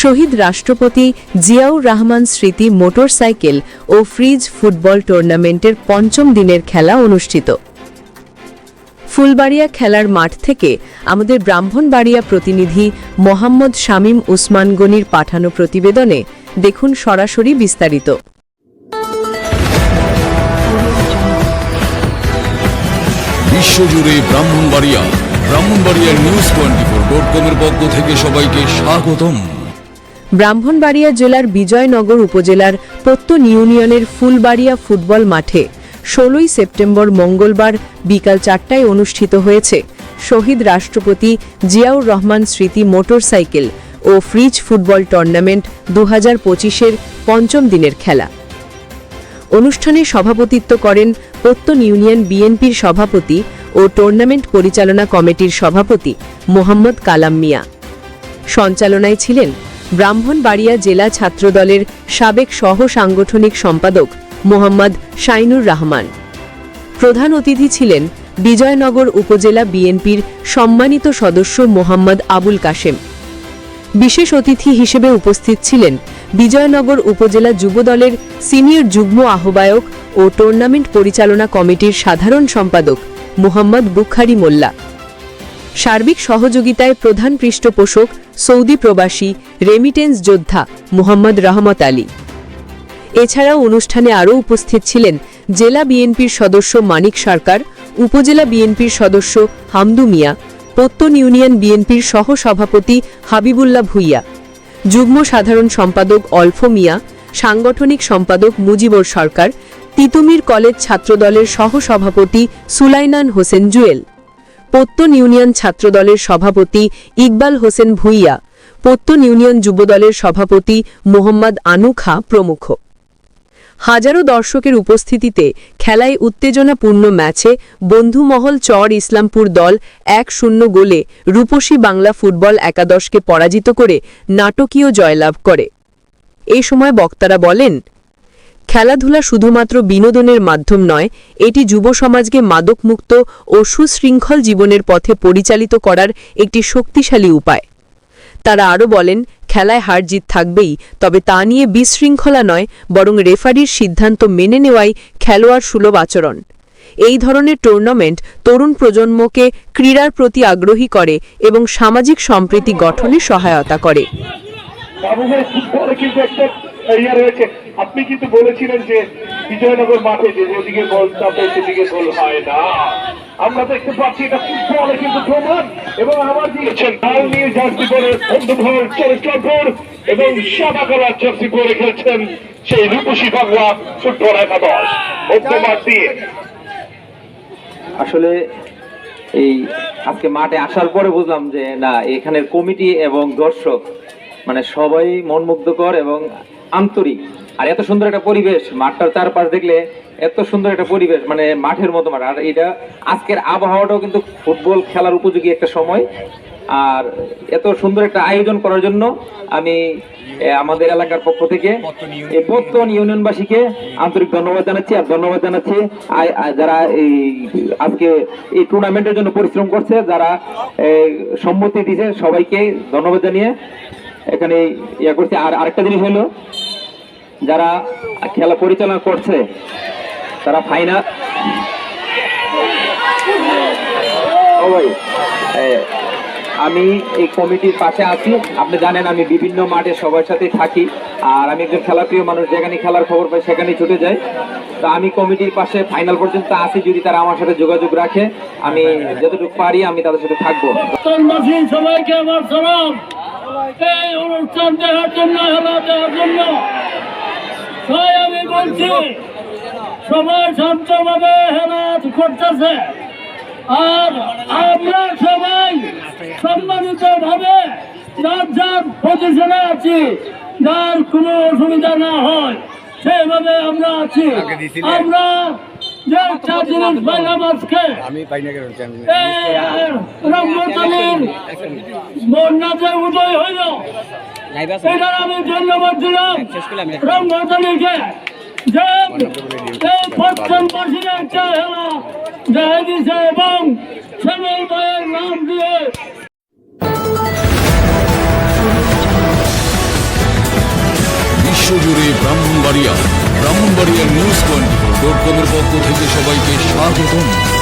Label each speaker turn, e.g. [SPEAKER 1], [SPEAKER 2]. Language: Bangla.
[SPEAKER 1] শহীদ রাষ্ট্রপতি জিয়াউর রহমান স্মৃতি মোটরসাইকেল ও ফ্রিজ ফুটবল টুর্নামেন্টের পঞ্চম দিনের খেলা অনুষ্ঠিত। ফুলবাড়িয়া খেলার মাঠ থেকে আমাদের ব্রাহ্মণবাড়িয়া প্রতিনিধি মোহাম্মদ শামীম উসমান গনির পাঠানো প্রতিবেদনে দেখুন সরাসরি বিস্তারিত।
[SPEAKER 2] বিশ্বজুড়ে ব্রাহ্মণবাড়িয়া, ব্রাহ্মণবাড়িয়ার নিউজ টোয়েন্টি ফোর ডট কমের পক্ষ থেকে সবাইকে স্বাগতম।
[SPEAKER 1] ব্রাহ্মণবাড়িয়া জেলার বিজয়নগর উপজেলার প্রত্যন ইউনিয়নের ফুলবাড়িয়া ফুটবল মাঠে ষোলোই সেপ্টেম্বর মঙ্গলবার বিকাল চারটায় অনুষ্ঠিত হয়েছে। শহীদ রাষ্ট্রপতি জিয়াউর রহমান স্মৃতি মোটরসাইকেল ও ফ্রিজ ফুটবল টুর্নামেন্ট দু হাজার পঁচিশের পঞ্চম দিনের খেলা। অনুষ্ঠানে সভাপতিত্ব করেন প্রত্যন ইউনিয়ন বিএনপির সভাপতি ও টুর্নামেন্ট পরিচালনা কমিটির সভাপতি মোহাম্মদ কালাম মিয়া। সঞ্চালনায় ছিলেন ব্রাহ্মণবাড়িয়া জেলা ছাত্রদলের সাবেক সহ সাংগঠনিক সম্পাদক মোহাম্মদ শাইনুর রহমান। প্রধান অতিথি ছিলেন বিজয়নগর উপজেলা বিএনপির সম্মানিত সদস্য মোহাম্মদ আবুল কাশেম। বিশেষ অতিথি হিসেবে উপস্থিত ছিলেন বিজয়নগর উপজেলা যুবদলের সিনিয়র যুগ্ম আহ্বায়ক ও টুর্নামেন্ট পরিচালনা কমিটির সাধারণ সম্পাদক মোহাম্মদ বুখারি মোল্লা। সার্বিক সহযোগিতায় প্রধান পৃষ্ঠপোষক সৌদি প্রবাসী রেমিটেন্স যোদ্ধা মোহাম্মদ রহমত আলী। এছাড়াও অনুষ্ঠানে আরও উপস্থিত ছিলেন জেলা বিএনপির সদস্য মানিক সরকার, উপজেলা বিএনপির সদস্য হামদু মিয়া, প্রত্যন ইউনিয়ন বিএনপির সহ সভাপতি হাবিবুল্লাহ ভুইয়া, যুগ্ম সাধারণ সম্পাদক অল্ফ মিয়া, সাংগঠনিক সম্পাদক মুজিবর সরকার, তিতুমির কলেজ ছাত্রদলের সহ সভাপতি সুলাইনান হোসেন জুয়েল। পত্তন ইউনিয়ন ছাত্রদলের সভাপতি ইকবাল হোসেন ভুইয়া পত্তন ইউনিয়ন যুবদলের সভাপতি মোহাম্মদ আনু খা প্রমুখ। হাজারো দর্শকের উপস্থিতিতে খেলায় উত্তেজনাপূর্ণ ম্যাচে বন্ধুমহল চর ইসলামপুর দল এক শূন্য গোলে রূপসী বাংলা ফুটবল একাদশকে পরাজিত করে নাটকীয় জয়লাভ করে। এ সময় বক্তারা বলেন খেলাধুলা শুধুমাত্র বিনোদনের মাধ্যম নয়, এটি যুব সমাজকে মাদকমুক্ত ও সুশৃঙ্খল জীবনের পথে পরিচালিত করার একটি শক্তিশালী উপায়। তারা আরও বলেন, খেলায় হার জিত থাকবেই, তবে তা নিয়ে বিশৃঙ্খলা নয়, বরং রেফারির সিদ্ধান্ত মেনে নেওয়াই খেলোয়াড় সুলভ আচরণ। এই ধরনের টুর্নামেন্ট তরুণ প্রজন্মকে ক্রীড়ার প্রতি আগ্রহী করে এবং সামাজিক সম্প্রীতি গঠনে সহায়তা করে।
[SPEAKER 3] এরিয়া রয়েছে আপনি কিন্তু বলেছিলেন যে বিজয়নগর মাঠে যে যেদিকে গোল চাপে সেদিকে গোল হয় না। আমরা দেখতে পাচ্ছি এটা ফুটবলে কিন্তু প্রমাণ। এবং আমার দিয়েছেন লাল নিয়ে জার্সি পরে বন্ধুঘর চরিত্রপুর এবং সাদা কালার জার্সি পরে খেলছেন সেই রূপসী বাংলা ফুটবল একাদশ। মধ্যমাঠ দিয়ে।
[SPEAKER 4] আসলে এই আজকে মাঠে আসার পরে বুঝলাম যে না, এখানের কমিটি এবং দর্শক মানে সবাই মনমুগ্ধকর এবং আন্তরিক। আর এত সুন্দর একটা পরিবেশ, মাঠটার চারপাশ দেখলে এত সুন্দর একটা পরিবেশ মানে মাঠের মতো মাঠ। আর এটা আজকের আবহাওয়াটাও কিন্তু ফুটবল খেলার উপযোগী একটা সময়। আর এত সুন্দর একটা আয়োজন করার জন্য আমি আমাদের এলাকার পক্ষ থেকে এই ইউনিয়নবাসীকে আন্তরিক ধন্যবাদ জানাচ্ছি। আর ধন্যবাদ জানাচ্ছি যারা এই, আজকে এই টুর্নামেন্টের জন্য পরিশ্রম করছে, যারা সম্মতি দিয়েছে সবাইকে ধন্যবাদ জানিয়ে এখানে ইয়া করছে। আর আরেকটা জিনিস হলো যারা খেলা পরিচালনা করছে তারা ফাইনাল ও আমি এই কমিটির পাশে আছি। আপনি জানেন আমি বিভিন্ন মাঠে সবার সাথে থাকি। আর আমি একজন খেলাপ্রিয় মানুষ যেখানে খেলার খবর পাই সেখানেই ছুটে যাই। তো আমি কমিটির পাশে ফাইনাল পর্যন্ত আছি যদি তারা আমার সাথে যোগাযোগ রাখে। আমি যতটুকু পারি আমি তাদের সাথে থাকব।
[SPEAKER 5] সবাইকে আমার সালাম। এই অনুষ্ঠান দেওয়ার জন্য হেলা দেওয়ার জন্য। তাই আমি বলছি সবাই শান্তভাবে হেলা করতেছে। আর আমরা সবাই সম্মানিত ভাবে যার যার পজিশনে আছি যার কোনো অসুবিধা না হয় সেইভাবে আমরা আছি। আমরা উদয় হইল এটার আমি ধন্যবাদ দিলাম। রঙ্গতালিকে যে এই পশ্চিম দেখা এবং শ্যামল ভাইয়ের নাম দিয়ে
[SPEAKER 2] বিশ্বজুড়ে ব্রাহ্মণবাড়িয়া ব্রাহ্মণবাড়িয়া নিউজ টোয়েন্টি কমের পক্ষ থেকে সবাইকে স্বাগতম।